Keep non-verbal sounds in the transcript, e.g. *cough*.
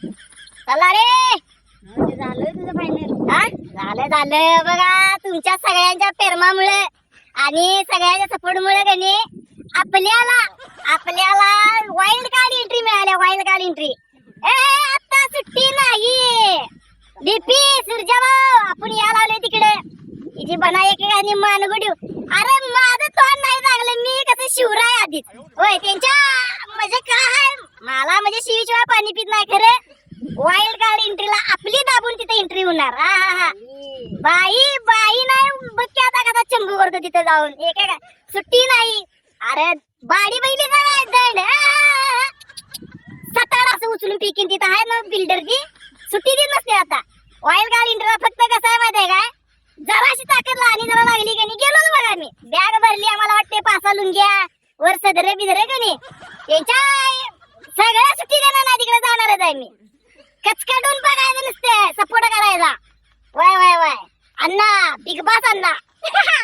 चला रे. झालं तुझं फायनल हा? झालं झालं. बघा तुमच्या सगळ्यांच्या पेरमामुळे आणि सगळ्यांच्या सपोर्टमुळे कनी आपल्याला आपल्याला वाईल्ड कार्ड एंट्री मिळाल्या वाईल्ड कार्ड एंट्री ए आता सुट्टी नाही. डीपी सूर्जाभाऊ आपण या लावले तिकडे. हिची बना एकेकाने मानगुडी अरे माझं तोंड नाही चांगलं मी कसं शिवराय आधीच. होय त्यांच्या? मला म्हणजे शिवीशिवाय पाणी पित नाही खरं? वाईल्ड कार्ड एंट्रीला आपली दाबून तिथे एंट्री होणार. हा हा हा. बाई बाई नाही बघ की आता कसा चंबू करतो तिथे जाऊन. एक का सुट्टी नाही. अरे बाडी बैली काय सतार असं उचलून पिकीन तिथं. आहे ना बिल्डर की सुट्टी देत नसते आता. वाईल्ड कार्ड इंटरला फक्त कसं आहे माहिती आहे काय? जराशी ताकद आणि जरा लागली का नाही गेलो बघा मी. बॅग भरली आम्हाला वाटते पासा लुंग्या. वर सदरे बिदरे का नाही? त्यांच्या सगळ्या सुट्टी देणार नाही तिकडे जाणारच आहे मी. कचकटून बघायचं नुसते सपोर्ट करायचा. वय वय वय. अण्णा बिग बॉस अण्णा. *laughs*